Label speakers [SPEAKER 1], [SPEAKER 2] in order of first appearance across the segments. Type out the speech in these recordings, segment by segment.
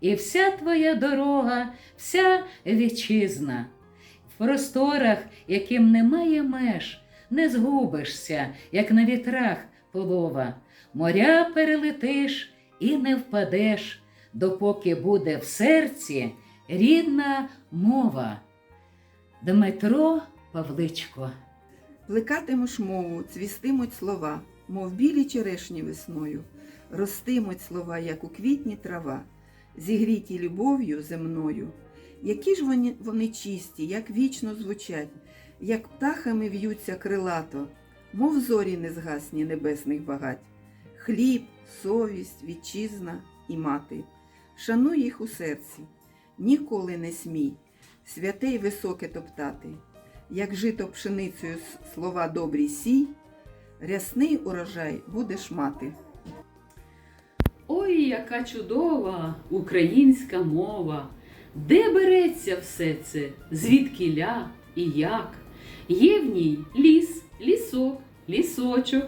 [SPEAKER 1] і вся твоя дорога, вся вітчизна. В просторах, яким немає меж, не згубишся, як на вітрах полова. Моря перелетиш і не впадеш, допоки буде в серці рідна мова. Дмитро Павличко
[SPEAKER 2] Плекатимеш мову, цвістимуть слова, мов білі черешні весною, ростимуть слова, як у квітні трава, зігріті любов'ю земною. Які ж вони, вони чисті, як вічно звучать, як птахами в'ються крилато, мов зорі незгасні небесних багать. Хліб, совість, вітчизна і мати. Шануй їх у серці, ніколи не смій, святе й високе топтати як жито пшеницею слова добрі сій, рясний урожай будеш мати.
[SPEAKER 1] Яка чудова українська мова! Де береться все це? Звідкіля і як? Є в ній ліс, лісок, лісочок,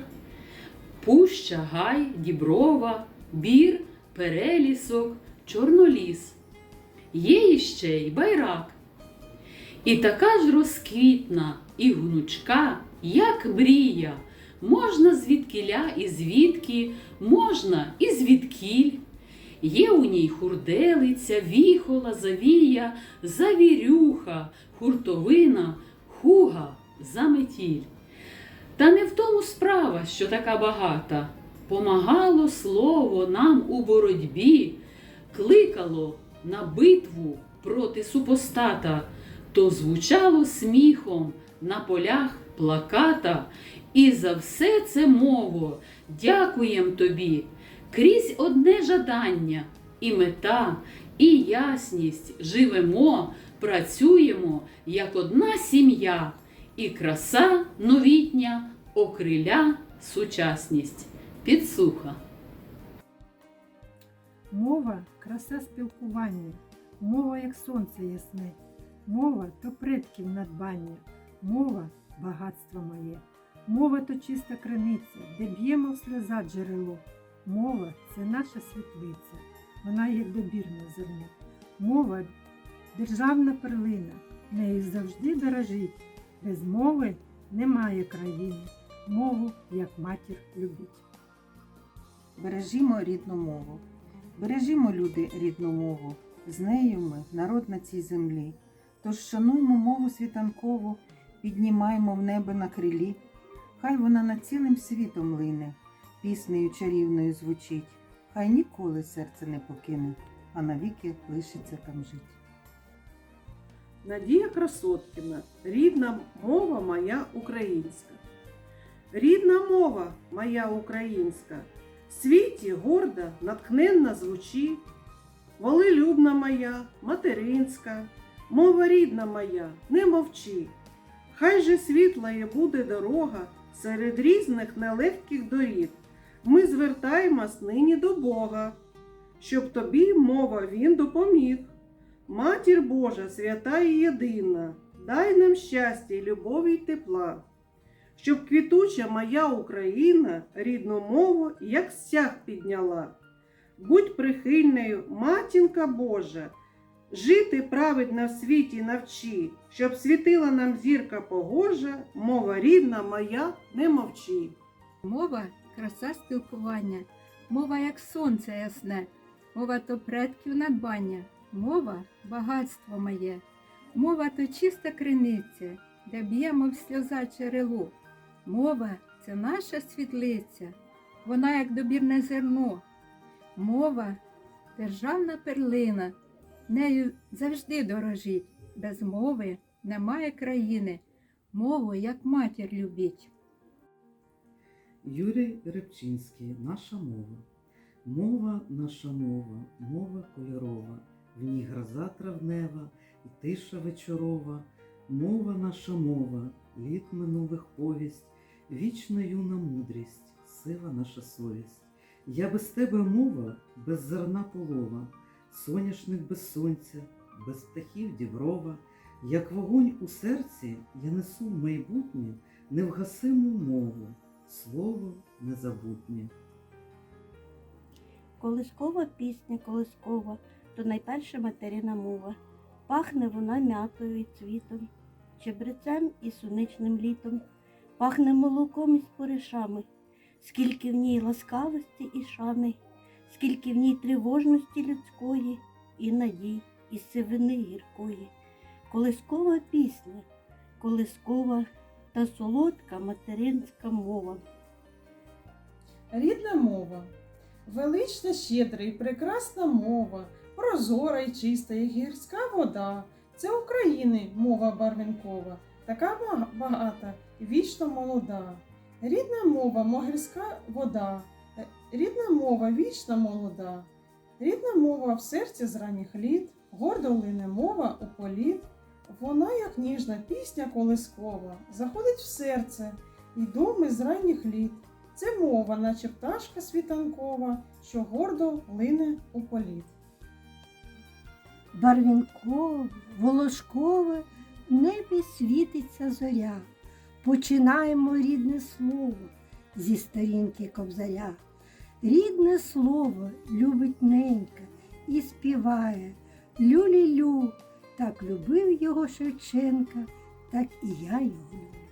[SPEAKER 1] пуща, гай, діброва, бір, перелісок, чорноліс. Є іще й байрак. І така ж розквітна і гнучка, як мрія, можна звідкіля і звідки, можна і звідкіль. Є у ній хурделиця, віхола, завія, завірюха, хуртовина, хуга, заметіль. Та не в тому справа, що така багата. Помагало слово нам у боротьбі, кликало на битву проти супостата, то звучало сміхом на полях плаката. І за все це мово дякуєм тобі. Крізь одне жадання, і мета, і ясність живемо, працюємо, як одна сім'я, і краса новітня, окриля, сучасність, підсуха.
[SPEAKER 3] Мова краса спілкування, мова як сонце ясне, мова то предків надбання, мова багатство моє, мова то чиста криниця, де б'ємо в сльоза джерело. Мова це наша світлиця, вона є добірне зерно. Мова державна перлина, нею завжди дорожить. Без мови немає країни, мову як матір любить.
[SPEAKER 4] Бережімо рідну мову. Бережімо, люди, рідну мову. З нею ми народ на цій землі. Тож шануймо мову світанкову, піднімаймо в небо на крилі. Хай вона над цілим світом лине, піснею чарівною звучить. Хай ніколи серце не покине, а навіки лишиться там жить.
[SPEAKER 5] Надія Красоткіна, рідна мова моя українська. Рідна мова моя українська, в світі горда, натхненна звучить. Волелюбна моя, материнська, мова рідна моя, не мовчи. Хай же світлає буде дорога серед різних нелегких доріг. Ми звертаємось нині до Бога, щоб тобі мова він допоміг. Матір Божа, свята і єдина, дай нам щастя, любові й тепла, щоб квітуча моя Україна рідну мову, як стяг підняла. Будь прихильною, матінка Божа, жити праведно в світі навчи, щоб світила нам зірка погожа, мова рідна моя, не мовчи.
[SPEAKER 6] Мова краса спілкування, мова як сонце ясне, мова то предків надбання, мова багатство моє, мова то чиста криниця, де б'ємо в сльоза джерело. Мова це наша світлиця, вона як добірне зерно. Мова державна перлина, нею завжди дорожить. Без мови немає країни, мову як матір любіть.
[SPEAKER 7] Юрій Репчинський, наша мова. Мова наша мова, мова кольорова, в ній гроза травнева і тиша вечорова, мова наша мова, літ минулих повість, вічна юна мудрість, сила наша совість. Я без тебе мова, без зерна полова, соняшник без сонця, без птахів діброва, як вогонь у серці я несу в майбутнє невгасиму мову, слово незабутнє.
[SPEAKER 8] Колискова пісня, колискова, то найперша материна мова. Пахне вона м'ятою і цвітом, чебрецем і суничним літом, пахне молоком і споришами, скільки в ній ласкавості і шани, скільки в ній тривожності людської, і надій, і сивини гіркої. Колискова пісня, колискова та солодка материнська мова.
[SPEAKER 9] Рідна мова, велична, щедра і прекрасна мова, прозора і чиста, і гірська вода. Це України мова барвінкова, така багата і вічно молода. Рідна мова, могильська вода, рідна мова вічно молода. Рідна мова в серці з ранніх літ, гордо лине мова у політ. Вона, як ніжна пісня колискова, заходить в серце і думи з ранніх літ. Це мова, наче пташка світанкова, що гордо лине у політ.
[SPEAKER 10] Барвінкове, волошкове, в небі світиться зоря. Починаємо рідне слово зі сторінки кобзаря. Рідне слово любить ненька і співає Лю-лі-лю. Так любив його Шевченка, так і я його люблю.